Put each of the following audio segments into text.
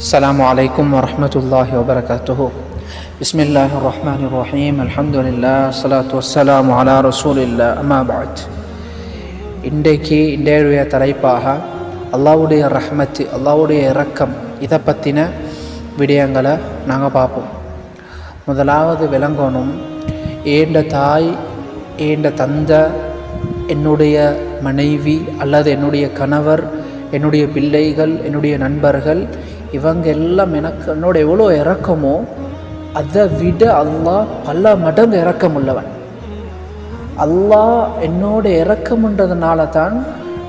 السلام عليكم ورحمة الله وبركاته بسم الله الرحمن الرحيم الحمد لله الصلاة والسلام على رسول الله أما بعد இன்றைக்கு இன்றைய தலைப்பாக அல்லாவுடைய ரஹ்மத்து அல்லாவுடைய இரக்கம் இதை பற்றின விடயங்களை நாங்கள் பார்ப்போம் முதலாவது விளங்கணும் ஏண்ட தாய் ஏண்ட தந்தை என்னுடைய மனைவி அல்லது என்னுடைய கணவர் என்னுடைய பிள்ளைகள் என்னுடைய நண்பர்கள் இவங்க எல்லாம் எனக்கு என்னோட எவ்வளோ இறக்கமோ அதை விட அல்லாஹ் பல மடங்கு இறக்கம் உள்ளவன் அல்லாஹ் என்னோட இறக்கம்ன்றதுனால தான்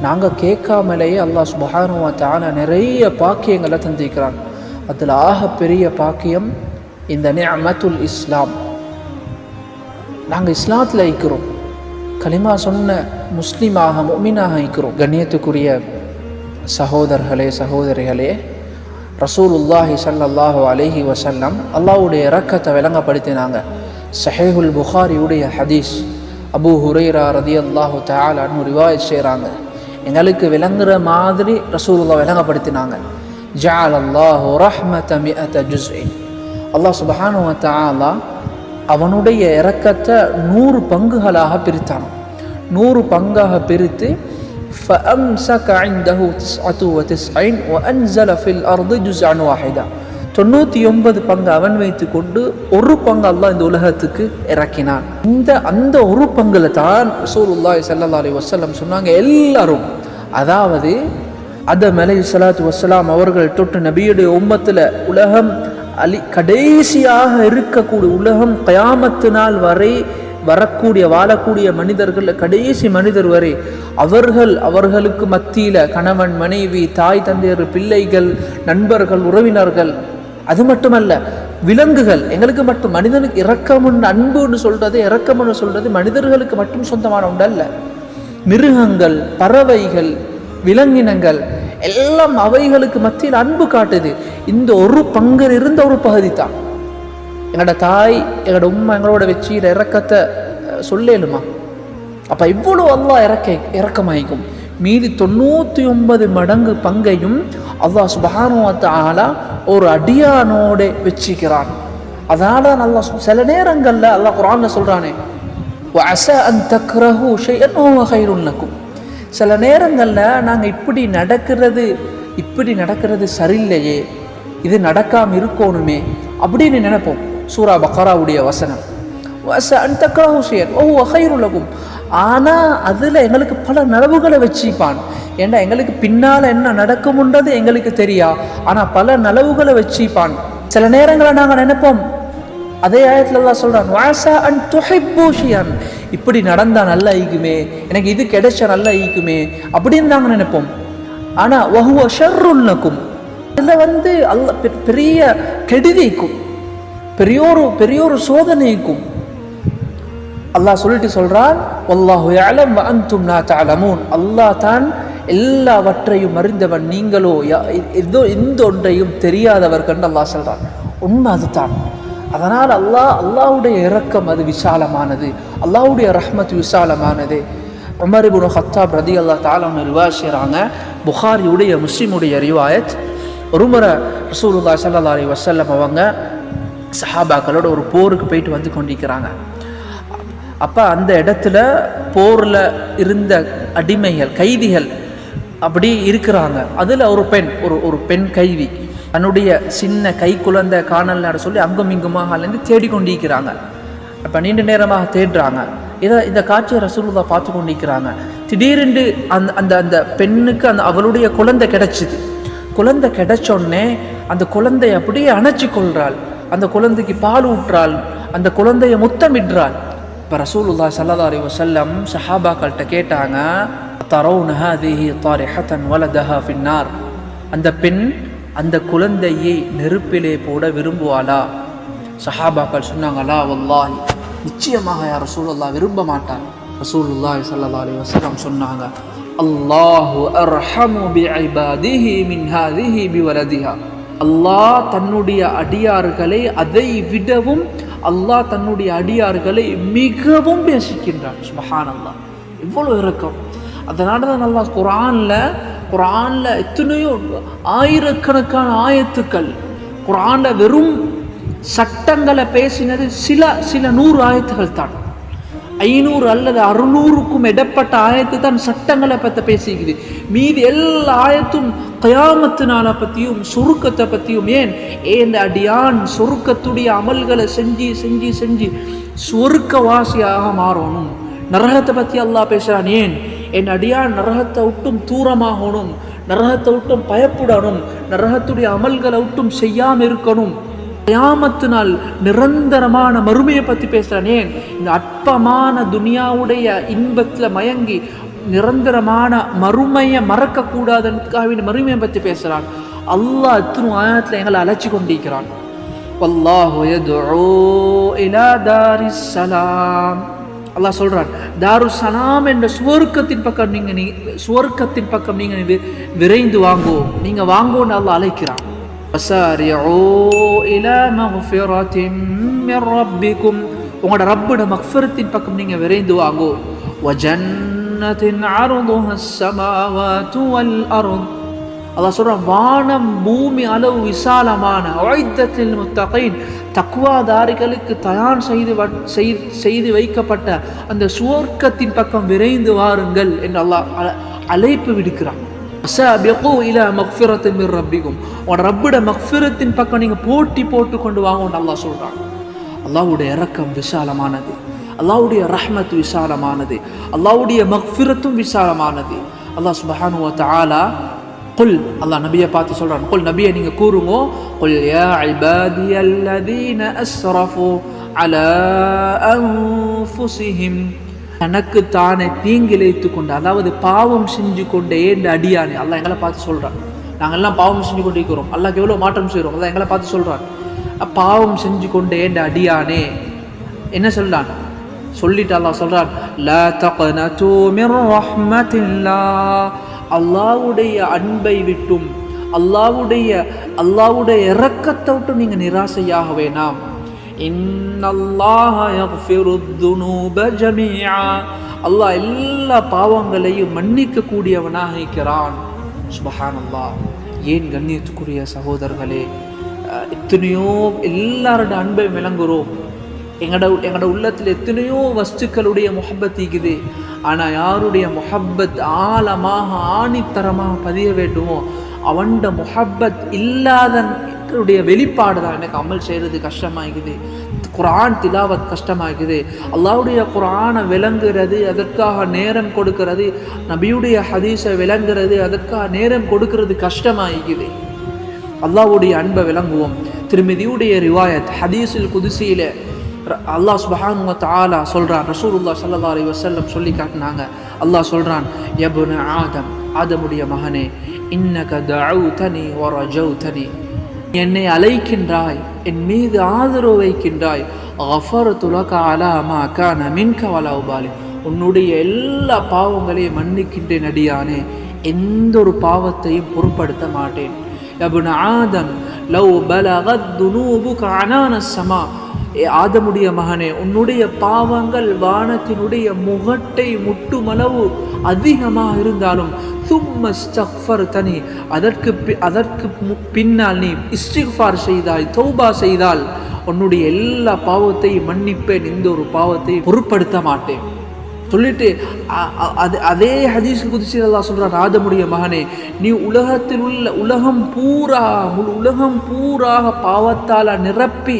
நாங்கள் கேட்காமலேயே அல்லாஹ் சுபஹானுவா தான நிறைய பாக்கியங்களை தந்திருக்கிறான். அதில் ஆக பெரிய பாக்கியம் இந்த நிஅமத்துல் இஸ்லாம். நாங்கள் இஸ்லாத்தில் இருக்கிறோம். கலிமா சொன்ன முஸ்லீமாக முமினாக இருக்கிறோம். கண்ணியத்துக்குரிய சகோதரர்களே சகோதரிகளே ரசூலுல்லாஹி சல்லாஹு அலஹி வசல்லம் அல்லாஹ்வுடைய இறக்கத்தை விளங்கப்படுத்தினாங்க. சஹேகுல் புகாரியுடைய ஹதீஸ் அபூ ஹுரைரா ரதியல்லாஹு தயாலான்னு ரிவாய் செய்கிறாங்க எங்களுக்கு விளங்குற மாதிரி ரசூலுல்லா விளங்கப்படுத்தினாங்க. ஜால் அல்லாஹு ரஹ்மத ஜுஸ்இன். அல்லாஹ் சுபஹானு தாலா அவனுடைய இறக்கத்தை நூறு பங்குகளாக பிரித்தான். நூறு பங்காக பிரித்து ஃபஅம்சக இந்தஹு திஸ்அத்து வ திஸ்ஐன் வ அன்சல ஃபில் அர்து ஜுஸ்அன் வாஹிதா தொண்ணூற்றி ஒன்பது பங்கு அவன் வைத்து கொண்டு ஒரு பங்கு அல்லாஹ் இந்த உலகத்துக்கு இறக்கினான் இந்த அந்த ஒரு பங்குல தான் ரசூலுல்லாய் சல்லா அலி வசல்லம் சொன்னாங்க எல்லாரும் அதாவது அத அலை சலாத்து வசலாம் அவர்கள் தொட்டு நபியுடைய உம்மத்தில் உலகம் அலி கடைசியாக இருக்கக்கூடிய உலகம் கயாமத்து நாள் வரை வரக்கூடிய வாழக்கூடிய மனிதர்கள் கடைசி மனிதர் வரை அவர்கள் அவர்களுக்கு மத்தியில் கணவன் மனைவி தாய் தந்தையர் பிள்ளைகள் நண்பர்கள் உறவினர்கள் அது மட்டுமல்ல விலங்குகள். எங்களுக்கு மட்டும் மனிதனுக்கு இரக்கம்னு அன்புன்னு சொல்றது இரக்கம்னு சொல்றது மனிதர்களுக்கு மட்டும் சொந்தமான ஒன்றல்ல மிருகங்கள் பறவைகள் விலங்கினங்கள் எல்லாம் அவைகளுக்கு மத்தியில் அன்பு காட்டுது. இந்த ஒரு பங்கில் இருந்த ஒரு பகுதி தான் எங்களோட தாய் எங்களோட உம்மா எங்களோட வச்சு இறக்கத்தை சொல்லேலுமா? அப்போ இவ்வளோ அல்லா இறக்க இறக்கமாயிக்கும் மீதி தொண்ணூற்றி ஒன்பது மடங்கு பங்கையும் அல்லாஹ் சுபானுவத்த ஆளா ஒரு அடியானோடு வச்சுக்கிறான். அதனால தான் நல்லா சில நேரங்களில் அல்லாஹ் குரான்னு சொல்கிறானே அச அன் தக்ரஹு ஷையன்னோகைருள்ளக்கும் சில நேரங்களில் நாங்கள் இப்படி நடக்கிறது இப்படி நடக்கிறது சரியில்லையே இது நடக்காமல் இருக்கணுமே அப்படின்னு நினைப்போம். சூரா பக்கராவுடைய வசனம். வச அந்த ஓ ஆனால் அதில் எங்களுக்கு பல நலவுகளை வச்சுப்பான். ஏன்னா எங்களுக்கு பின்னால் என்ன நடக்கும்ன்றது எங்களுக்கு தெரியா? ஆனால் பல நலவுகளை வச்சுப்பான். சில நேரங்களை நாங்கள் நினைப்போம். அதே ஆயத்துல எல்லாம் சொல்றான் வாசா அண்ட் துஹைப்பூஷியான் இப்படி நடந்தா நல்லா ஈக்குமே. எனக்கு இது கிடைச்சா நல்லா ஈக்குமே. அப்படின்னு நாங்கள் நினைப்போம். ஆனா வஹுவ ஷர்ருல்லக்கும் இதுல வந்து அல்ல பெ- பெரிய கெடுதிக்கும் பெரியோரு பெரியோரு சோதனைக்கும் அல்லாஹ் சொல்லிட்டு சொல்கிறான் வல்லாஹு யஅலம் வ அன்தும் லா அல்லாஹ் தான் எல்லாவற்றையும் அறிந்தவன் நீங்களோ யா- எதோ எந்த ஒன்றையும் தெரியாதவர்கள் அல்லாஹ் சொல்கிறான் உண்மை அதுதான். அதனால் அல்லாஹ் அல்லாஹுடைய இறக்கம் அது விசாலமானது. அல்லாஹுடைய ரஹ்மத் விசாலமானது. உமர் இப்னு ஹத்தாப் ரதி அல்லா தாலான்னு ரிவாய் செய்கிறாங்க புகாரியுடைய முஸ்லீமுடைய ரிவாயத். ஒரு முறை ரசூலுல்லாஹி ஸல்லல்லாஹு அலைஹி வசல்லம் அவங்க சஹாபாக்களோட ஒரு போருக்கு போயிட்டு வந்து கொண்டிருக்கிறாங்க. அப்போ அந்த இடத்துல போரில் இருந்த அடிமைகள் கைதிகள் அப்படி இருக்கிறாங்க. அதில் ஒரு பெண் ஒரு ஒரு பெண் கைதி தன்னுடைய சின்ன கை குழந்த காணல் நட சொல்லி அங்கும் இங்குமாக அலைந்து தேடிக்கொண்டிருக்கிறாங்க. அப்போ நீண்ட நேரமாக தேடுறாங்க. இதை இந்த காட்சியை ரசூலுதா பார்த்து கொண்டிருக்கிறாங்க. திடீரென்று அந்த அந்த அந்த பெண்ணுக்கு அந்த அவளுடைய குழந்தை கிடைச்சிது. குழந்தை கிடைச்சோடனே அந்த குழந்தையை அப்படியே அணைச்சி கொள்கிறாள் அந்த குழந்தைக்கு பால் ஊற்றாள் அந்த குழந்தையை முத்தமிடுறாள். இப்போ ரசூலுல்லா சல்லா அலி வசல்லம் சஹாபாக்கள்கிட்ட கேட்டாங்க தரவுன ஹாதிஹி தாரிஹத்தன் வலதஹா பின்னார் அந்த பெண் அந்த குழந்தையை நெருப்பிலே போட விரும்புவாளா? சஹாபாக்கள் சொன்னாங்களா வல்லாஹி. நிச்சயமாக யார் ரசூலுல்லா விரும்ப மாட்டார் ரசூலுல்லா சல்லா அலி வசல்லம் சொன்னாங்க அல்லாஹு அர்ஹமு பிஇபாதிஹி மின் ஹாதிஹி பிவலதிஹா. அல்லாஹ் தன்னுடைய அடியார்களை அதை விடவும் அல்லாஹ் தன்னுடைய அடியார்களை மிகவும் நேசிக்கின்றான். சுபஹானல்லாஹ். இவ்வளவு இருக்கும் அதனால தான் நல்லா குரானில் குரானில் எத்தனையோ ஆயிரக்கணக்கான ஆயத்துக்கள் குரானில் வெறும் சட்டங்களை பேசினது சில சில நூறு ஆயத்துகள் தான். ஐநூறு அல்லது அறுநூறுக்கும் இடப்பட்ட ஆயத்து தான் சட்டங்களை பற்றி பேசுகிறது மீதி எல்லா ஆயத்தும் கயாமத்தினால பற்றியும் சுருக்கத்தை பற்றியும் ஏன்? ஏன் அடியான் சுருக்கத்துடைய அமல்களை செஞ்சு செஞ்சு செஞ்சு சுருக்கவாசியாக மாறணும். நரகத்தை பற்றி அல்லாஹ் பேசுகிறான் ஏன்? என் அடியான் நரகத்தை விட்டும் தூரமாகணும் நரகத்தை விட்டும் பயப்படணும் நரகத்துடைய அமல்களை விட்டும் செய்யாமல் இருக்கணும். கயாமத்தினால் நிரந்தரமான மறுமையை பற்றி பேசுகிறான் ஏன் இந்த அற்பமான துனியாவுடைய இன்பத்தில் மயங்கி நிரந்தரமான மறுமையை மறக்கக்கூடாதுன்றதுக்காக மறுமையை பற்றி பேசுகிறான் அல்லாஹ் எத்தனை ஆயத்தில் எங்களை அழைச்சி கொண்டிருக்கிறான். வல்லாஹு சலாம். அல்லாஹ் சொல்றான் தாரு சலாம் என்ற சுவர்க்கத்தின் பக்கம் நீங்க நீ சுவர்க்கத்தின் பக்கம் நீங்க விரைந்து வாங்கோ. நீங்க வாங்கோன்னு அல்லாஹ் அழைக்கிறான். உங்களோட ரப்போட மக்ஃபரத்தின் பக்கம் நீங்கள் விரைந்து வாங்கோ. அதான் சொல்கிறான் வானம் பூமி அளவு விசாலமான ஒய்தத்தில் முத்தகைன் தக்குவாதாரிகளுக்கு தயார் செய்து செய்து வைக்கப்பட்ட அந்த சுவர்க்கத்தின் பக்கம் விரைந்து வாருங்கள் என்று அல்லாஹ் அழைப்பு விடுக்கிறான். ரப்பிக்கும் உன் ரப்பிட மக்ஃபிரத்தின் பக்கம் நீங்கள் போட்டி போட்டு கொண்டு வாங்க அல்லாஹ் சொல்கிறான் அல்லாவுடைய இறக்கம் விசாலமானது. அல்லாவுடைய ரஹ்மத் விசாலமானது. அல்லாவுடைய மக்ஃபிரத்தும் விசாலமானது. அல்லாஹ் சுபஹானு தாலா குல் அல்லாஹ் நபியை பார்த்து சொல்கிறான் குல் நபியை நீங்கள் கூறுங்கோ. குல் யா இபாதியல்லதீன அஸ்ரஃபு அலா அன்ஃபுஸிஹிம். தனக்கு தானே தீங்கிழைத்து கொண்டு அதாவது பாவம் செஞ்சு கொண்டே இந்த அடியானே அல்லாஹ் எங்களை பார்த்து சொல்கிறான் நாங்கள்லாம் பாவம் செஞ்சு கொண்டு இருக்கிறோம். அல்லாஹ் எவ்வளோ மாற்றம் செய்கிறோம் அதான் எங்களை பார்த்து சொல்கிறான் பாவம் செஞ்சு கொண்டே இந்த அடியானே. என்ன சொல்கிறான் சொல்லிட்டு அல்லாஹ் சொல்கிறான் லா தக்னது மிர் ரஹ்மத்தில்லா அல்லாவுடைய அன்பை விட்டும் அல்லாவுடைய அல்லாவுடைய இறக்கத்தை விட்டும் நீங்கள் நிராசையாக வேணாம். அல்லாஹ் எல்லா பாவங்களையும் மன்னிக்க கூடியவனாக இருக்கிறான். சுபஹான் அல்லாஹ் ஏன் கண்ணியத்துக்குரிய சகோதரர்களே எத்தனையோ எல்லாரோட அன்பை விளங்குறோம். எங்களோட எங்களோட உள்ளத்தில் எத்தனையோ வஸ்துக்களுடைய முகப்பத் தீக்குது ஆனால் யாருடைய முகப்பத் ஆழமாக ஆணித்தரமாக பதிய வேண்டுமோ அவன்ட இல்லாதன் இல்லாதனுடைய வெளிப்பாடு தான். எனக்கு அமல் செய்கிறது கஷ்டமாகுது. குரான் திலாவத் கஷ்டமாகுது. அல்லாவுடைய குரானை விளங்குறது அதற்காக நேரம் கொடுக்கிறது நபியுடைய ஹதீஸை விளங்குறது அதற்காக நேரம் கொடுக்கிறது கஷ்டமாகிக்குது அல்லாவுடைய அன்பை விளங்குவோம். திருமதியுடைய ரிவாயத் ஹதீஸில் குதிசியில் அல்லாஹ் சுபஹானு தாலா சொல்கிறான் ரசூலுல்லா சல்லா அலி வசல்லம் சொல்லி காட்டினாங்க. அல்லாஹ் சொல்கிறான் எபுன ஆதம் ஆதமுடைய மகனே இன்னக தனி தனி என்னை அழைக்கின்றாய் என் மீது ஆதரவு வைக்கின்றாய். அஃபர் துலக அலாமா அக்கா மின்க கவலா உபாலி. உன்னுடைய எல்லா பாவங்களையும் மன்னிக்கின்றேன் அடியானே. எந்த ஒரு பாவத்தையும் பொருட்படுத்த மாட்டேன். யபுன ஆதம் லவ் பலகத் துனூபுக அனான சமா. ஆதமுடைய மகனே உன்னுடைய பாவங்கள் வானத்தினுடைய முகட்டை முட்டுமளவு அதிகமாக இருந்தாலும் சும்மஸ்டஃபர் தனி அதற்கு அதற்கு பின்னால் நீ இஸ்டிஃபார் செய்தாய் தௌபா செய்தால் உன்னுடைய எல்லா பாவத்தையும் மன்னிப்பேன். இந்த ஒரு பாவத்தை பொருட்படுத்த மாட்டேன். சொல்லிட்டு அது அதே ஹதீஸ் குதிச்சு அல்லா சொல்கிறான் ஆதமுடைய மகனே நீ உலகத்தில் உள்ள உலகம் பூரா உலகம் பூராக பாவத்தால் நிரப்பி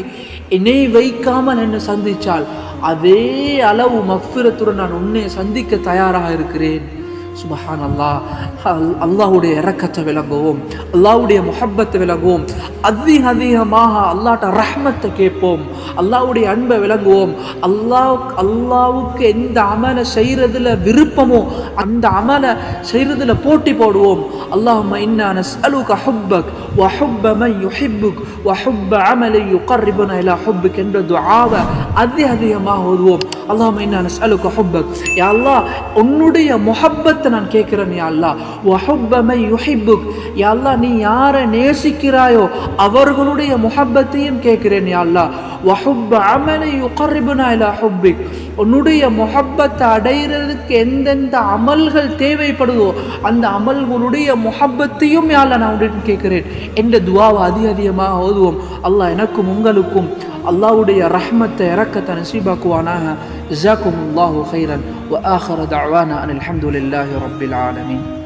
என்னை வைக்காமல் என்னை சந்தித்தால் அதே அளவு மஃபிரத்துடன் நான் உன்னை சந்திக்க தயாராக இருக்கிறேன். சுபஹான் அல்லா அல்லாஹுடைய இறக்கத்தை விளங்குவோம். அல்லாஹுடைய முஹப்பத்தை விளங்குவோம். அதிக அதிகமாக அல்லாட்ட ரஹ்மத்தை கேட்போம். அல்லாஹுடைய அன்பை விளங்குவோம். அல்லாவுக்கு அல்லாவுக்கு எந்த அமலை செய்கிறதுல விருப்பமோ அந்த அமலை செய்கிறதுல போட்டி போடுவோம். அல்லாஹும் இன்னா நஸ்அலுக ஹுப்பக் வஹுப்ப மன் யுஹிப்புக் வஹுப்ப அமலை யுகர்ரிபுன இலா ஹுப்புக் என்ற துஆவை அதிக அதிகமாக ஓதுவோம். அல்லாஹ் நான் அலுக்கு ஹொப்பக். யா அல்லா உன்னுடைய முஹப்பத்தை நான் கேட்குறேன் யா அல்லா ஒஹப்பமை யுஹிப்புக். யா அல்லா நீ யாரை நேசிக்கிறாயோ அவர்களுடைய முஹப்பத்தையும் கேட்குறேன் யா அல்லா வஹுப்ப அமலை யுகர்ரிபுனா இலா ஹுப்பிக். உன்னுடைய முஹப்பத்தை அடைகிறதுக்கு எந்தெந்த அமல்கள் தேவைப்படுதோ அந்த அமல்களுடைய முஹப்பத்தையும் யாழ நான் உடன் கேட்குறேன். என்ற துவாவை அதிக அதிகமாக ஓதுவோம். அல்லாஹ் எனக்கும் உங்களுக்கும் அல்லாவுடைய ரஹ்மத்தை இறக்கத்தை நசீபாக்குவானாக. جزاكم الله خيرا وآخر دعوانا أن الحمد لله رب العالمين.